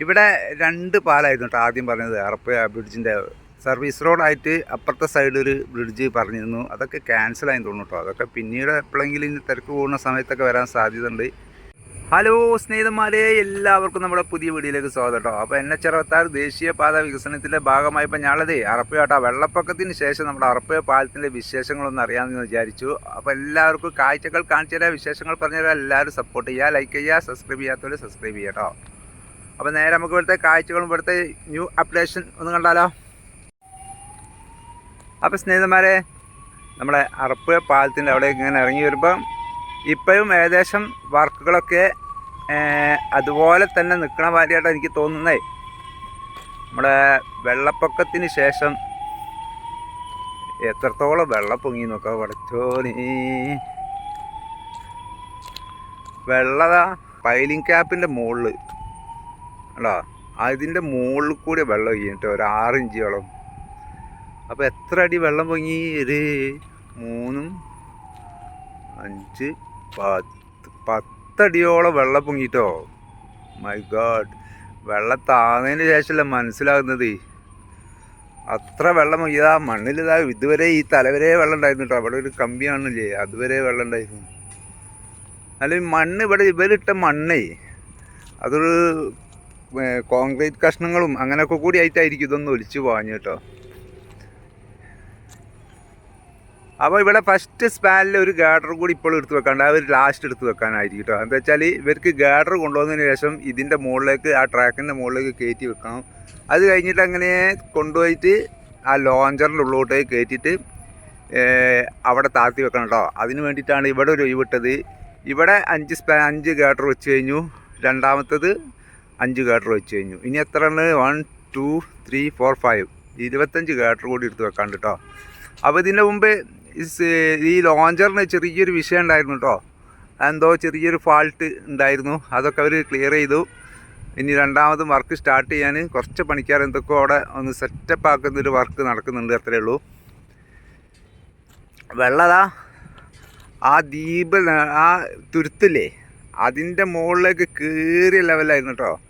ഇവിടെ രണ്ട് പാലായിരുന്നു കേട്ടോ ആദ്യം പറഞ്ഞത്. അറപ്പ ബ്രിഡ്ജിന്റെ സർവീസ് റോഡായിട്ട് അപ്പുറത്തെ സൈഡിൽ ഒരു ബ്രിഡ്ജ് പറഞ്ഞിരുന്നു. അതൊക്കെ ക്യാൻസൽ ആയി തോന്നുന്നു കേട്ടോ അതൊക്കെ പിന്നീട് എപ്പോഴെങ്കിലും ഇനി തിരക്ക് പോകുന്ന സമയത്തൊക്കെ വരാൻ സാധ്യതയുണ്ട്. ഹലോ സ്നേഹിതന്മാരെ എല്ലാവർക്കും നമ്മുടെ പുതിയ വീഡിയോയിലേക്ക് സ്വാഗതം കേട്ടോ അപ്പോൾ എൻ എച്ച് ദേശീയപാത വികസനത്തിന്റെ ഭാഗമായി ഇപ്പോൾ ഞാളതേ അറപ്പയാട്ടോ വെള്ളപ്പൊക്കത്തിന് ശേഷം നമ്മുടെ അറപ്പയ പാലത്തിന്റെ വിശേഷങ്ങളൊന്നും അറിയാമെന്ന് വിചാരിച്ചു. അപ്പോൾ എല്ലാവർക്കും കാഴ്ചകൾ കാണിച്ചു തരാം വിശേഷങ്ങൾ പറഞ്ഞുതരാം എല്ലാവരും സപ്പോർട്ട് ചെയ്യുക ലൈക്ക് ചെയ്യുക സബ്സ്ക്രൈബ് ചെയ്യാത്തവർ സബ്സ്ക്രൈബ് ചെയ്യാം കേട്ടോ അപ്പോൾ നേരെ നമുക്ക് ഇവിടുത്തെ കാഴ്ചകളും ഇവിടുത്തെ ന്യൂ അപ്ഡേഷൻ ഒന്ന് കണ്ടാലോ? അപ്പോൾ സ്നേഹിതന്മാരെ നമ്മുടെ അറപ്പുഴ പാലത്തിന്റെ അവിടെ ഇങ്ങനെ ഇറങ്ങി വരുമ്പം ഇപ്പോഴും ഏകദേശം വർക്കുകളൊക്കെ അതുപോലെ തന്നെ നിൽക്കണ മാതിരിയായിട്ട് എനിക്ക് തോന്നുന്നേ. നമ്മുടെ വെള്ളപ്പൊക്കത്തിന് ശേഷം എത്രത്തോളം വെള്ളം പൊങ്ങി നോക്കാം വടച്ചോനി വെള്ളതാ പൈലിംഗ് ക്യാപ്പിന്റെ മുകളിൽ അല്ലോ അതിന്റെ മുകളിൽ കൂടി വെള്ളം കഴിഞ്ഞിട്ട് ഒരു ആറിഞ്ചോളം അപ്പോൾ എത്ര അടി വെള്ളം പൊങ്ങി? ഒരു മൂന്നും അഞ്ച് പത്ത് പത്തടിയോളം വെള്ളം പൊങ്ങിട്ടോ മൈ ഗാഡ് വെള്ളം താന്നതിന് ശേഷമല്ല മനസ്സിലാകുന്നത്. അത്ര വെള്ളം ഇതാ മണ്ണിൽ ഇതാ ഇതുവരെ ഈ തലവരെ വെള്ളം ഉണ്ടായിരുന്നു കേട്ടോ അവിടെ ഒരു കമ്പി കാണില്ലേ? അതുവരെ വെള്ളം ഉണ്ടായിരുന്നു. അല്ല മണ്ണ് ഇവിടെ ഇവരിട്ട മണ്ണേ അതൊരു കോൺക്രീറ്റ് കഷ്ണങ്ങളും അങ്ങനെയൊക്കെ കൂടി ആയിട്ടായിരിക്കും ഇതൊന്ന് ഒലിച്ചു പോകാഞ്ഞു കേട്ടോ. അപ്പോൾ ഇവിടെ ഫസ്റ്റ് സ്പാനിൽ ഒരു ഗാഡർ കൂടി ഇപ്പോൾ എടുത്ത് വെക്കാണ്ട് അവർ ലാസ്റ്റ് എടുത്ത് വെക്കാനായിരിക്കും കേട്ടോ. എന്താ വെച്ചാൽ ഇവർക്ക് ഗാഡർ കൊണ്ടുവന്നതിന് ശേഷം ഇതിന്റെ മുകളിലേക്ക് ആ ട്രാക്കിന്റെ മുകളിലേക്ക് കയറ്റി വെക്കണം. അത് കഴിഞ്ഞിട്ട് അങ്ങനെ കൊണ്ടുപോയിട്ട് ആ ലോഞ്ചറിന്റെ ഉള്ളിലോട്ടേക്ക് കയറ്റിയിട്ട് അവിടെ താഴ്ത്തി വെക്കണം കേട്ടോ. അതിന് വേണ്ടിയിട്ടാണ് ഇവിടെ ഒരു ഒഴിവിട്ടത് ഇവിടെ അഞ്ച് സ്പാ അഞ്ച് ഗാഡർ വെച്ച് കഴിഞ്ഞു. രണ്ടാമത്തത് അഞ്ച് ഗാഡർ വെച്ച് കഴിഞ്ഞു. ഇനി എത്ര ആണ് one two three four five ഇരുപത്തഞ്ച് ഗാഡർ കൂടി എടുത്ത് വെക്കാണ്ട് കേട്ടോ അപ്പോൾ ഇതിന്റെ മുമ്പ് ഈ ലോഞ്ചറിന് ചെറിയൊരു വിഷയം ഉണ്ടായിരുന്നു കേട്ടോ എന്തോ ചെറിയൊരു ഫാൾട്ട് ഉണ്ടായിരുന്നു. അതൊക്കെ അവർ ക്ലിയർ ചെയ്തു. ഇനി രണ്ടാമതും വർക്ക് സ്റ്റാർട്ട് ചെയ്യാൻ കുറച്ച് പണിക്കാർ എന്തൊക്കെയോ അവിടെ ഒന്ന് സെറ്റപ്പ് ആക്കുന്നൊരു വർക്ക് നടക്കുന്നുണ്ട് അത്രയേ ഉള്ളൂ. വെള്ളതാ. ആ ദ്വീപ് ആ തുരുത്തില്ലേ? അതിന്റെ മുകളിലേക്ക് കയറിയ ലെവലായിരുന്നു കേട്ടോ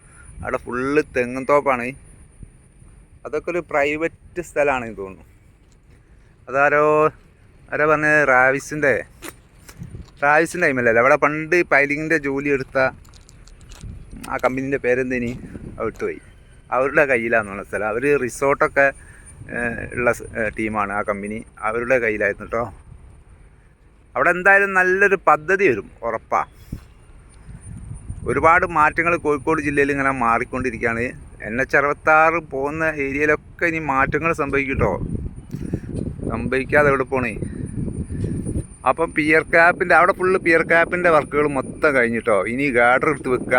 അവിടെ ഫുള്ള് തെങ്ങും തോപ്പാണ്. അതൊക്കെ ഒരു പ്രൈവറ്റ് സ്ഥലമാണെന്ന് തോന്നുന്നു. അതാരോ ആരോ പറഞ്ഞ? റാവിസിന്റെ റാവിസിന്റെ ടൈമല്ലേ അവിടെ പണ്ട് പൈലിങ്ങിന്റെ ജോലി എടുത്ത ആ കമ്പനീന്റെ പേരെന്തേനി വിട്ടുപോയി. അവരുടെ കയ്യിലാണെന്നുള്ള സ്ഥലം. അവർ റിസോർട്ടൊക്കെ ഉള്ള ടീമാണ് ആ കമ്പനി. അവരുടെ കയ്യിലായിരുന്നു കേട്ടോ അവിടെ എന്തായാലും നല്ലൊരു പദ്ധതി വരും ഉറപ്പാ. ഒരുപാട് മാറ്റങ്ങൾ കോഴിക്കോട് ജില്ലയിൽ ഇങ്ങനെ മാറിക്കൊണ്ടിരിക്കുകയാണ്. എൻ എച്ച് അറുപത്താറ് പോകുന്ന ഏരിയയിലൊക്കെ ഇനി മാറ്റങ്ങൾ സംഭവിക്കും കേട്ടോ സംഭവിക്കാതെ എവിടെ പോണേ? അപ്പം പിയർ ക്യാപ്പിന്റെ അവിടെ ഫുള്ള് പിയർ ക്യാപ്പിന്റെ വർക്കുകൾ മൊത്തം കഴിഞ്ഞിട്ടോ? ഇനി ഗാർഡർ എടുത്ത് വെക്കുക.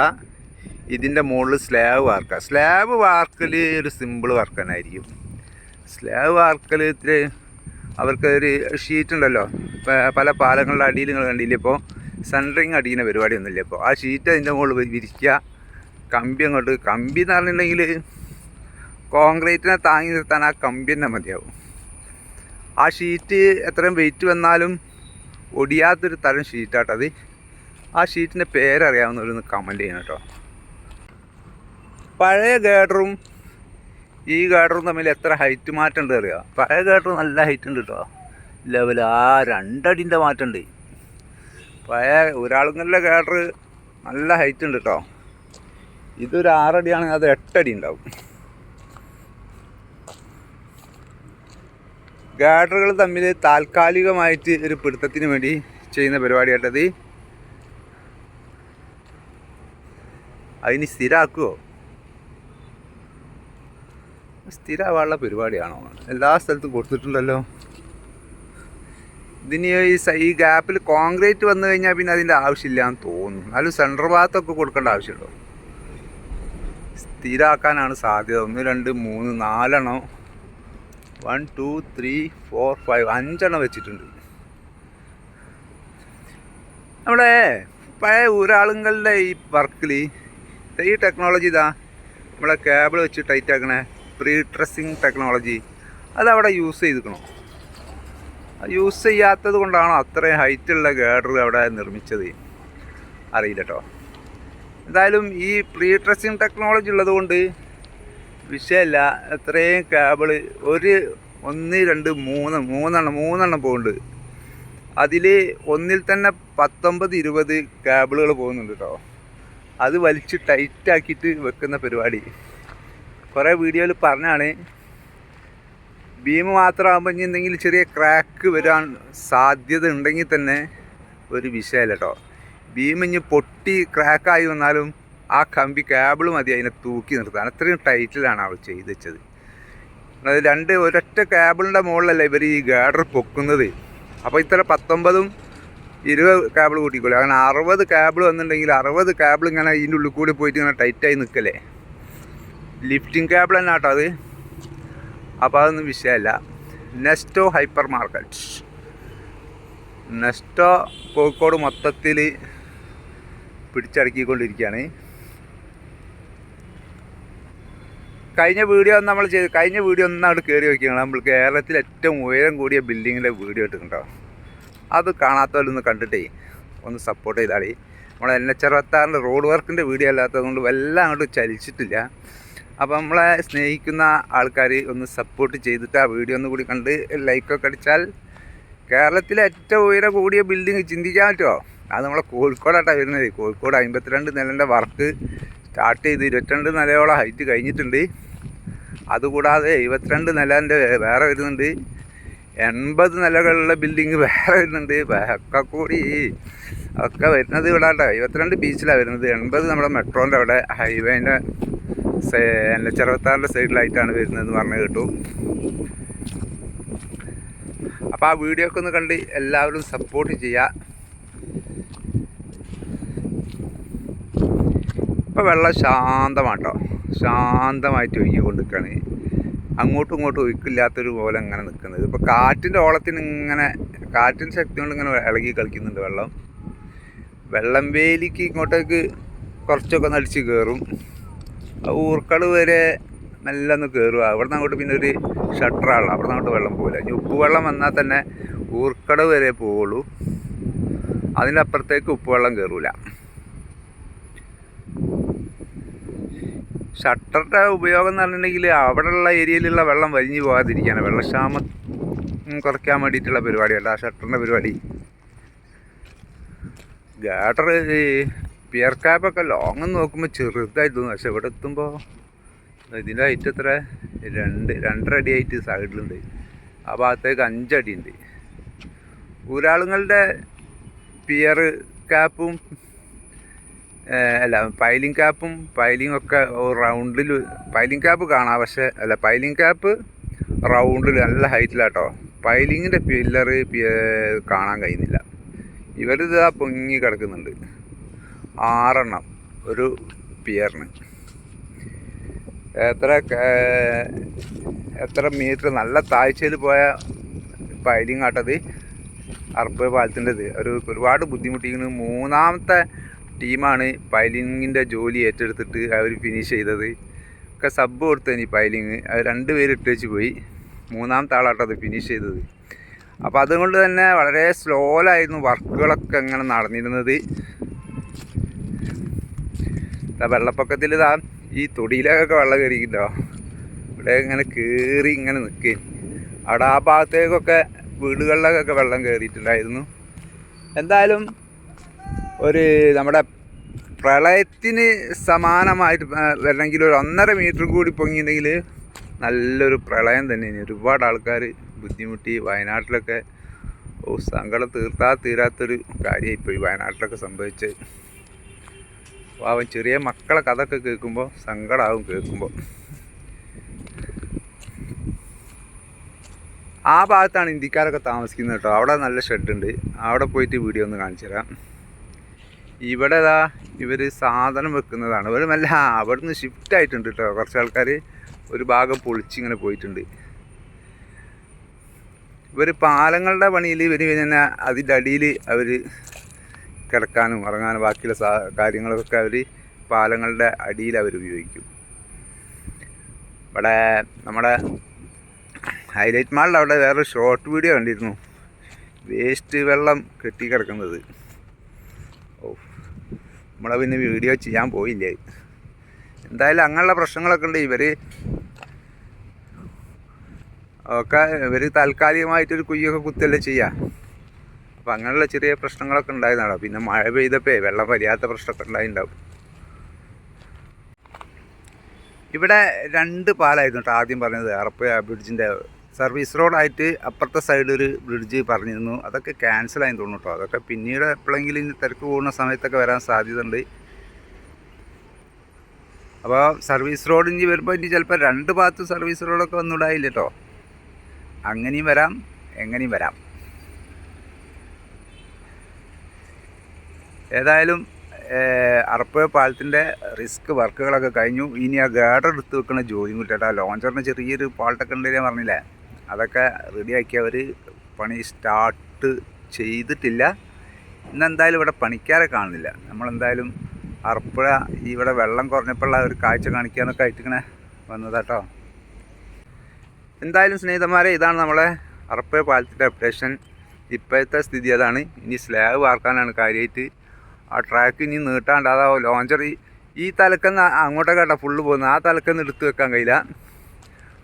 ഇതിന്റെ മുകളിൽ സ്ലാബ് വാർക്കുക. സ്ലാബ് വാർക്കൽ ഒരു സിമ്പിൾ വർക്ക് തന്നെ ആയിരിക്കും. സ്ലാബ് വാർക്കൽ ഇത്തിരി അവർക്ക് ഒരു ഷീറ്റ് ഉണ്ടല്ലോ. പല പാലങ്ങളുടെ അടിയിൽ നിങ്ങൾ കണ്ടില്ലേ ഇപ്പോൾ സെന്ററിങ് അടിക്കുന്ന പരിപാടിയൊന്നുമില്ല. ഇപ്പോൾ ആ ഷീറ്റ് അതിന്റെ മുകളിൽ വിരിക്കുക. കമ്പി അങ്ങോട്ട് കമ്പി എന്ന് പറഞ്ഞിട്ടുണ്ടെങ്കിൽ കോൺക്രീറ്റിനെ താങ്ങി നിർത്താൻ ആ കമ്പി തന്നെ മതിയാവും. ആ ഷീറ്റ് എത്രയും വെയിറ്റ് വന്നാലും ഒടിയാത്തൊരു തരം ഷീറ്റാട്ടത് ആ ഷീറ്റിന്റെ പേരറിയാവുന്നവരൊന്ന് കമന്റ് ചെയ്യണം കേട്ടോ. പഴയ ഗേഡറും ഈ ഗേഡറും തമ്മിൽ എത്ര ഹൈറ്റ് മാറ്റം ഉണ്ട് അറിയാം? പഴയ ഗേഡർ നല്ല ഹൈറ്റ് ഉണ്ട് കേട്ടോ. ലെവൽ ആ രണ്ടടിന്റെ മാറ്റമുണ്ട് പഴയ ഒരാളുങ്ങളുടെ കേഡർ നല്ല ഹൈറ്റ് ഉണ്ട് കേട്ടോ ഇതൊരു ആറടിയാണെങ്കിൽ അത് എട്ടടി ഉണ്ടാവും. ഗാഡറുകൾ തമ്മിൽ താൽക്കാലികമായിട്ട് ഒരു പിടുത്തത്തിന് വേണ്ടി ചെയ്യുന്ന പരിപാടിയായിട്ടത് അതിന് സ്ഥിരമാക്കുമോ സ്ഥിരമാവാനുള്ള പരിപാടിയാണോ? എല്ലാ സ്ഥലത്തും കൊടുത്തിട്ടുണ്ടല്ലോ. ഇതിന് ഈ ഗ്യാപ്പിൽ കോൺക്രീറ്റ് വന്നു കഴിഞ്ഞാൽ പിന്നെ അതിന്റെ ആവശ്യമില്ല എന്ന് തോന്നുന്നു. എന്നാലും സെൻട്രൽ ഭാഗത്തൊക്കെ കൊടുക്കേണ്ട ആവശ്യമുണ്ടോ? സ്ഥിരമാക്കാനാണ് സാധ്യത. ഒന്ന് രണ്ട് മൂന്ന് നാലെണ്ണം. One two three four five അഞ്ചെണ്ണം വെച്ചിട്ടുണ്ട്. നമ്മുടെ പഴയ ഊരാളുങ്ങളുടെ ഈ വർക്കിൽ ഈ ടെക്നോളജി ഇതാ നമ്മളെ കേബിൾ വെച്ച് ടൈറ്റ് ആക്കണേ പ്രീ ഡ്രസ്സിങ് ടെക്നോളജി അതവിടെ യൂസ് ചെയ്തിക്കണോ യൂസ് ചെയ്യാത്തത് കൊണ്ടാണോ അത്രയും ഹൈറ്റുള്ള ഗേഡർ അവിടെ നിർമ്മിച്ചത്? അറിയില്ല കേട്ടോ എന്തായാലും ഈ പ്രീ ട്രസ്സിങ് ടെക്നോളജി ഉള്ളതുകൊണ്ട് വിഷയമല്ല എത്രയും കേബിൾ ഒരു ഒന്ന് രണ്ട് മൂന്ന് മൂന്നെണ്ണം മൂന്നെണ്ണം പോകുന്നുണ്ട് അതിൽ ഒന്നിൽ തന്നെ പത്തൊമ്പത് ഇരുപത് കേബിളുകൾ പോകുന്നുണ്ട് കേട്ടോ അത് വലിച്ച് ടൈറ്റാക്കിയിട്ട് വെക്കുന്ന പരിപാടി. കുറേ വീഡിയോയിൽ പറഞ്ഞാണ് ബീം മാത്രമാകുമ്പോൾ ഇനി എന്തെങ്കിലും ചെറിയ ക്രാക്ക് വരാൻ സാധ്യത ഉണ്ടെങ്കിൽ തന്നെ ഒരു വിഷയമല്ല കേട്ടോ ബീം ഇനി പൊട്ടി ക്രാക്കായി വന്നാലും ആ കമ്പി കേബിൾ മതി അതിനെ തൂക്കി നിർത്താൻ. അത്രയും ടൈറ്റിലാണ് അവൾ ചെയ്ത് വെച്ചത് അത് രണ്ട് ഒരൊറ്റ കേബിളിന്റെ മുകളിലല്ല ഇവർ ഈ ഗാഡർ പൊക്കുന്നത്? അപ്പോൾ ഇത്ര പത്തൊമ്പതും ഇരുപത് കേബിൾ കൂട്ടിക്കോളൂ. അങ്ങനെ അറുപത് കേബിൾ വന്നിട്ടുണ്ടെങ്കിൽ അറുപത് കേബിൾ ഇങ്ങനെ ഇതിന്റെ ഉള്ളിൽ കൂടി പോയിട്ട് ഇങ്ങനെ ടൈറ്റായി നിൽക്കല്ലേ ലിഫ്റ്റിംഗ് കേബിൾ തന്നെ കേട്ടോ അത്. അപ്പോൾ അതൊന്നും വിഷയമല്ല. Nesto hypermarket. നെസ്റ്റോ കോഴിക്കോട് മൊത്തത്തിൽ പിടിച്ചടക്കിക്കൊണ്ടിരിക്കുകയാണ്. കഴിഞ്ഞ വീഡിയോ നമ്മൾ ചെയ്ത് കഴിഞ്ഞ വീഡിയോ ഒന്നാണ് കയറി വയ്ക്കുകയാണ് നമ്മൾ കേരളത്തിൽ ഏറ്റവും ഉയരം കൂടിയ ബിൽഡിങ്ങിന്റെ വീഡിയോ ഇട്ടിട്ടുണ്ടോ? അത് കാണാത്തവരൊന്ന് കണ്ടിട്ടേ ഒന്ന് സപ്പോർട്ട് ചെയ്താളി നമ്മൾ എൻ എച്ച് അറുപത്താറിന്റെ റോഡ് വർക്കിന്റെ വീഡിയോ അല്ലാത്തതുകൊണ്ട് എല്ലാം അങ്ങോട്ട് ചലിച്ചിട്ടില്ല. അപ്പോൾ നമ്മളെ സ്നേഹിക്കുന്ന ആൾക്കാർ ഒന്ന് സപ്പോർട്ട് ചെയ്തിട്ട് ആ വീഡിയോ ഒന്ന് കൂടി കണ്ട് ലൈക്കൊക്കെ അടിച്ചാൽ കേരളത്തിലെ ഏറ്റവും ഉയരം കൂടിയ ബിൽഡിങ് ചിന്തിക്കാൻ പറ്റുമോ അത് നമ്മളെ കോഴിക്കോടായിട്ടാണ് വരുന്നത്. കോഴിക്കോട് അമ്പത്തിരണ്ട് നിലന്റെ വർക്ക് സ്റ്റാർട്ട് ചെയ്ത് ഇരുപത്തിരണ്ട് നിലയോളം ഹൈറ്റ് കഴിഞ്ഞിട്ടുണ്ട്. അതുകൂടാതെ എഴുപത്തിരണ്ട് നിലന്റെ വേറെ വരുന്നുണ്ട്. എൺപത് നിലകളുള്ള ബിൽഡിങ് വേറെ വരുന്നുണ്ട്. ഒക്കെ കൂടി ഒക്കെ വരുന്നത് ഇവിടെ കേട്ടോ ഇരുപത്തിരണ്ട് ബീച്ചിലാണ് വരുന്നത്. എൺപത് നമ്മുടെ മെട്രോന്റെ അവിടെ ഹൈവേന്റെ എന്റെ ചെറുപത്താറിന്റെ സൈഡിലായിട്ടാണ് വരുന്നതെന്ന് പറഞ്ഞു കേട്ടു. അപ്പോൾ ആ വീഡിയോ ഒക്കെ ഒന്ന് കണ്ട് എല്ലാവരും സപ്പോർട്ട് ചെയ്യുക. ഇപ്പോൾ വെള്ളം ശാന്തമാട്ടോ. ശാന്തമായിട്ട് ഒഴുകിക്കൊണ്ടിരിക്കുകയാണ്. അങ്ങോട്ടും ഇങ്ങോട്ടും ഒഴുക്കില്ലാത്തൊരു പോലെ ഇങ്ങനെ നിൽക്കുന്നത്. ഇപ്പോൾ കാറ്റിന്റെ ഓളത്തിന് ഇങ്ങനെ കാറ്റിന്റെ ശക്തി കൊണ്ട് ഇങ്ങനെ ഇളകി കളിക്കുന്നുണ്ട് വെള്ളം. വെള്ളം വേലിക്ക് ഇങ്ങോട്ടേക്ക് കുറച്ചൊക്കെ നടിച്ച് കയറും ഊർക്കട് വരെ മെല്ലെ ഒന്ന് കയറുക അവിടെ നിന്ന് അങ്ങോട്ട് പിന്നെ ഒരു ഷട്ടറാണ് അവിടെ നിന്ന് അങ്ങോട്ട് വെള്ളം പോകില്ല ഇനി ഉപ്പുവെള്ളം വന്നാൽ തന്നെ ഊർക്കട് വരെ പോവുള്ളൂ. അതിന്റെ അപ്പുറത്തേക്ക് ഉപ്പുവെള്ളം കയറൂല ഷട്ടറിന്റെ ഉപയോഗം എന്ന് പറഞ്ഞിട്ടുണ്ടെങ്കിൽ അവിടെയുള്ള ഏരിയയിലുള്ള വെള്ളം വലിഞ്ഞു പോകാതിരിക്കാണ് വെള്ളക്ഷാമം കുറയ്ക്കാൻ വേണ്ടിയിട്ടുള്ള പരിപാടിയല്ല. ആ ഷട്ടറിന്റെ പരിപാടി. ഗാട്ടർ പിയർ ക്യാപ്പൊക്കെ ലോങ് നോക്കുമ്പോൾ ചെറുതായി തോന്നും പക്ഷെ ഇവിടെ എത്തുമ്പോൾ ഇതിന്റെ ഹൈറ്റ് എത്ര? രണ്ട് രണ്ടര അടി ആയിട്ട് സൈഡിലുണ്ട്. ആ ഭാഗത്തേക്ക് അഞ്ചടി ഉണ്ട് ഊരാളുങ്ങളുടെ പിയർ ക്യാപ്പും അല്ല പൈലിംഗ് ക്യാപ്പും പൈലിംഗ് ഒക്കെ റൗണ്ടിൽ പൈലിംഗ് ക്യാപ്പ് കാണാം. പക്ഷേ അല്ല പൈലിംഗ് ക്യാപ്പ് റൗണ്ടിൽ നല്ല ഹൈറ്റിലാട്ടോ പൈലിങ്ങിന്റെ പില്ലർ കാണാൻ കഴിയുന്നില്ല. ഇവരിത് ആ പൊങ്ങി കിടക്കുന്നുണ്ട്. ആറെണ്ണം ഒരു പിയറിന്. എത്ര എത്ര മീറ്റർ നല്ല താഴ്ചയിൽ പോയ പൈലിങ് ആട്ടത് അർപ്പ് പാലത്തിന്റെത്. ഒരു ഒരുപാട് ബുദ്ധിമുട്ടിക്കുന്നു. മൂന്നാമത്തെ ടീമാണ് പൈലിങ്ങിന്റെ ജോലി ഏറ്റെടുത്തിട്ട് അവർ ഫിനിഷ് ചെയ്തത്. ഒക്കെ സബ് കൊടുത്തതിന് പൈലിങ്. അത് രണ്ട് പേര് ഇട്ട് വെച്ച് പോയി. മൂന്നാമത്തെ ആളാട്ടത് ഫിനിഷ് ചെയ്തത്. അപ്പോൾ അതുകൊണ്ട് തന്നെ വളരെ സ്ലോയിലായിരുന്നു വർക്കുകളൊക്കെ ഇങ്ങനെ നടന്നിരുന്നത്. വെള്ളപ്പൊക്കത്തിൽ ഇതാ ഈ തൊടിയിലേക്കൊക്കെ വെള്ളം കയറിയിട്ടുണ്ടോ ഇവിടെ ഇങ്ങനെ കയറി ഇങ്ങനെ നിൽക്കുകയും അവിടെ ആ ഭാഗത്തേക്കൊക്കെ വീടുകളിലേക്കൊക്കെ വെള്ളം കയറിയിട്ടുണ്ടായിരുന്നു എന്തായാലും ഒരു നമ്മുടെ പ്രളയത്തിന് സമാനമായിട്ട് അല്ലെങ്കിൽ ഒരു ഒന്നര മീറ്റർ കൂടി പൊങ്ങിയിട്ടുണ്ടെങ്കിൽ നല്ലൊരു പ്രളയം തന്നെയാണ് ഒരുപാട് ആൾക്കാർ ബുദ്ധിമുട്ടി വയനാട്ടിലൊക്കെ ഓ സങ്കടം തീർത്താ തീരാത്തൊരു കാര്യമായിപ്പോയി വയനാട്ടിലൊക്കെ സംഭവിച്ചത്. പാവം ചെറിയ മക്കളെ കഥയൊക്കെ കേൾക്കുമ്പോൾ സങ്കടമാവും കേൾക്കുമ്പോൾ ആ ഭാഗത്താണ് ഇന്ത്യക്കാരൊക്കെ താമസിക്കുന്നത് കേട്ടോ. അവിടെ നല്ല ഷെഡുണ്ട് അവിടെ പോയിട്ട് വീഡിയോ ഒന്ന് കാണിച്ചു തരാം. ഇവിടെ ഇതാ ഇവർ സാധനം വെക്കുന്നതാണ്. ഇവർ നല്ല അവിടുന്ന് ഷിഫ്റ്റ് ആയിട്ടുണ്ട് കേട്ടോ. കുറച്ച് ആൾക്കാർ ഒരു ഭാഗം പൊളിച്ചിങ്ങനെ പോയിട്ടുണ്ട്. ഇവർ പാലങ്ങളുടെ പണിയിൽ ഇവർ പിന്നെ അതിന്റെ അടിയിൽ അവർ കിടക്കാനും ഉറങ്ങാനും ബാക്കിയുള്ള സാ കാര്യങ്ങളൊക്കെ അവർ പാലങ്ങളുടെ അടിയിൽ അവർ ഉപയോഗിക്കും. ഇവിടെ നമ്മുടെ ഹൈലൈറ്റ് മാളിൽ അവിടെ വേറൊരു ഷോർട്ട് വീഡിയോ കണ്ടിരുന്നു. വേസ്റ്റ് വെള്ളം കെട്ടി കിടക്കുന്നത്. ഓ നമ്മളെ പിന്നെ വീഡിയോ ചെയ്യാൻ പോയില്ലേ? എന്തായാലും അങ്ങനെയുള്ള പ്രശ്നങ്ങളൊക്കെ ഉണ്ട്. ഇവർ ഒക്കെ ഇവർ താൽക്കാലികമായിട്ടൊരു കുയ്യൊക്കെ കുത്തല്ലേ ചെയ്യുക അപ്പം അങ്ങനെയുള്ള ചെറിയ പ്രശ്നങ്ങളൊക്കെ ഉണ്ടായിരുന്നാണ് പിന്നെ മഴ പെയ്തപ്പോൾ വെള്ളം വരിയാത്ത പ്രശ്നമൊക്കെ ഉണ്ടായിട്ടുണ്ടാവും ഇവിടെ രണ്ട് പാലായിരുന്നു കേട്ടോ ആദ്യം പറഞ്ഞത്. അറപ്പ ബ്രിഡ്ജിന്റെ സർവീസ് റോഡായിട്ട് അപ്പുറത്തെ സൈഡിൽ ഒരു ബ്രിഡ്ജ് പറഞ്ഞിരുന്നു. അതൊക്കെ ക്യാൻസലായി തോന്നുന്നു കേട്ടോ അതൊക്കെ പിന്നീട് എപ്പോഴെങ്കിലും ഇനി തിരക്ക് പോകുന്ന സമയത്തൊക്കെ വരാൻ സാധ്യതയുണ്ട്. അപ്പോൾ സർവീസ് റോഡ് ഇനി വരുമ്പോൾ ഇനി ചിലപ്പോൾ രണ്ട് ഭാഗത്തും സർവീസ് റോഡൊക്കെ വന്നുണ്ടായില്ല കേട്ടോ അങ്ങനെയും വരാം എങ്ങനെയും വരാം. ഏതായാലും അറപ്പുഴ പാലത്തിന്റെ റിസ്ക് വർക്കുകളൊക്കെ കഴിഞ്ഞു. ഇനി ആ ഗാർഡർ എടുത്ത് വെക്കുന്ന ജോലിയും കിട്ടാ ലോഞ്ചറിന് ചെറിയൊരു പാൾട്ടൊക്കെ ഉണ്ടെന്ന് ഞാൻ പറഞ്ഞില്ലേ? അതൊക്കെ റെഡിയാക്കി അവർ പണി സ്റ്റാർട്ട് ചെയ്തിട്ടില്ല. ഇന്നെന്തായാലും ഇവിടെ പണിക്കാരെ കാണുന്നില്ല. നമ്മളെന്തായാലും അറപ്പുഴ ഇവിടെ വെള്ളം കുറഞ്ഞപ്പോഴുള്ള ഒരു കാഴ്ച കാണിക്കാനൊക്കെ ആയിട്ട് വന്നതാട്ടോ എന്തായാലും സ്നേഹിതന്മാരെ ഇതാണ് നമ്മളെ അറപ്പുഴ പാലത്തിന്റെ അപ്ഡേഷൻ. ഇപ്പോഴത്തെ സ്ഥിതി അതാണ്. ഇനി സ്ലാബ് വാർക്കാനാണ് കാര്യമായിട്ട് ആ ട്രാക്ക് ഇനി നീട്ടാണ്ട് അതാ ലോഞ്ചർ ഈ- തലക്കെന്ന് അങ്ങോട്ടൊക്കെ കേട്ടോ ഫുള്ള് പോകുന്നത്. ആ തലക്കെന്ന് എടുത്തു വെക്കാൻ കഴിയില്ല.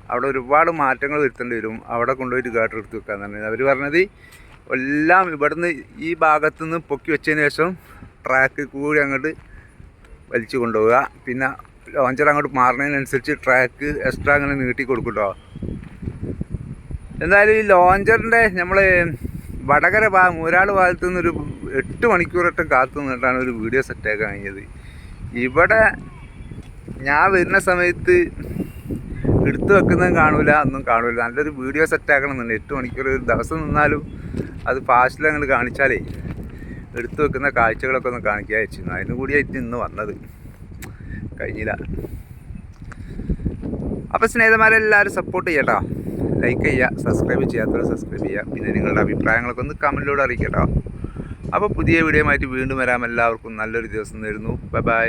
അവിടെ ഒരുപാട് മാറ്റങ്ങൾ വരുത്തേണ്ടി വരും. അവിടെ കൊണ്ടുപോയിട്ട് ഗാട്ടർ എടുത്ത് വെക്കാൻ തന്നെ. അവർ പറഞ്ഞത് എല്ലാം ഇവിടുന്ന് ഈ ഭാഗത്തു നിന്ന് പൊക്കി വെച്ചതിന് ശേഷം ട്രാക്ക് കൂടി അങ്ങോട്ട് വലിച്ചു കൊണ്ടുപോവുക. പിന്നെ ലോഞ്ചർ അങ്ങോട്ട് മാറുന്നതിനനുസരിച്ച് ട്രാക്ക് എക്സ്ട്രാ അങ്ങനെ നീട്ടി കൊടുക്കും കേട്ടോ എന്തായാലും ഈ ലോഞ്ചറിന്റെ നമ്മൾ വടകര ഭാഗം ഒരാൾ ഭാഗത്തു നിന്നൊരു എട്ട് മണിക്കൂറൊട്ടും കാത്തു നിന്നിട്ടാണ് ഒരു വീഡിയോ സെറ്റാക്കാൻ കഴിഞ്ഞത്. ഇവിടെ ഞാൻ വരുന്ന സമയത്ത് എടുത്തു വെക്കുന്നതും കാണൂല ഒന്നും കാണൂല. നല്ലൊരു വീഡിയോ സെറ്റാക്കണം എന്നുണ്ട്. എട്ട് മണിക്കൂർ ഒരു ദിവസം നിന്നാലും അത് ഫാസ്റ്റിൽ അങ്ങോട്ട് കാണിച്ചാലേ എടുത്തു വെക്കുന്ന കാഴ്ചകളൊക്കെ ഒന്ന് കാണിക്കാൻ വെച്ചിരുന്നു അതിനും കൂടിയായിട്ട് ഇന്ന് വന്നത്. കഴിഞ്ഞില്ല. അപ്പോൾ സ്നേഹിതന്മാരെല്ലാവരും സപ്പോർട്ട് ചെയ്യട്ടോ. ലൈക്ക് ചെയ്യുക സബ്സ്ക്രൈബ് ചെയ്യാത്തവർ സബ്സ്ക്രൈബ് ചെയ്യുക. പിന്നെ നിങ്ങളുടെ അഭിപ്രായങ്ങളൊക്കെ ഒന്ന് കമന്റിലൂടെ അറിയിക്കട്ടോ. അപ്പോൾ പുതിയ വീഡിയോ വീണ്ടും വരാം. എല്ലാവർക്കും നല്ലൊരു ദിവസം തരുന്നു. Bye bye